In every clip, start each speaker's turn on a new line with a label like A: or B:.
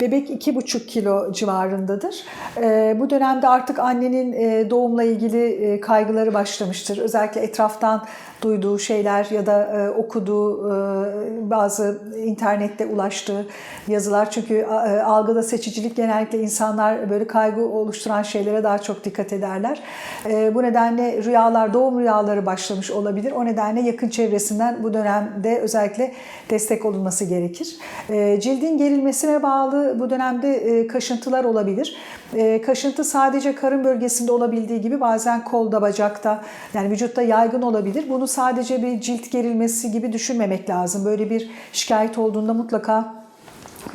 A: Bebek 2,5 kilo civarındadır. Ee, bu dönemde artık annenin e, doğumla ilgili e, kaygıları başlamıştır. Özellikle etraftan duyduğu şeyler ya da e, okuduğu e, bazı internette ulaştığı yazılar. Çünkü algıda seçicilik genellikle insanlar böyle kaygı oluşturan şeylere daha çok dikkat ederler. Bu nedenle rüyalar, doğum rüyaları başlamış olabilir. O nedenle yakın çevresinden bu dönemde özellikle destek olunması gerekir. Cildin gerilmesine bağlı bu dönemde e, kaşıntılar olabilir. E, kaşıntı sadece karın bölgesinde olabildiği gibi bazen kolda, bacakta yani vücutta yaygın olabilir. Bunu sadece bir cilt gerilmesi gibi düşünmemek lazım. Böyle bir şikayet olduğunda mutlaka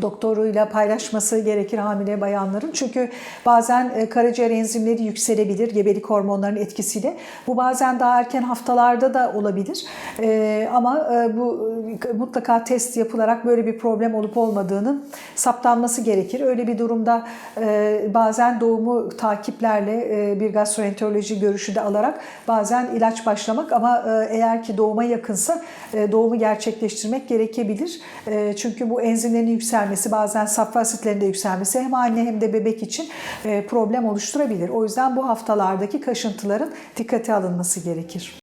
A: doktoruyla paylaşması gerekir hamile bayanların. Çünkü bazen e, karaciğer enzimleri yükselebilir gebelik hormonlarının etkisiyle. Bu bazen daha erken haftalarda da olabilir. E, ama e, bu mutlaka test yapılarak böyle bir problem olup olmadığının saptanması gerekir. Öyle bir durumda bazen doğumu takiplerle bir gastroenteroloji görüşü de alarak bazen ilaç başlamak ama eğer ki doğuma yakınsa doğumu gerçekleştirmek gerekebilir. Çünkü bu enzimlerin yükselmesi bazen safra asitlerinde yükselmesi hem anne hem de bebek için e, problem oluşturabilir. O yüzden bu haftalardaki kaşıntıların dikkate alınması gerekir.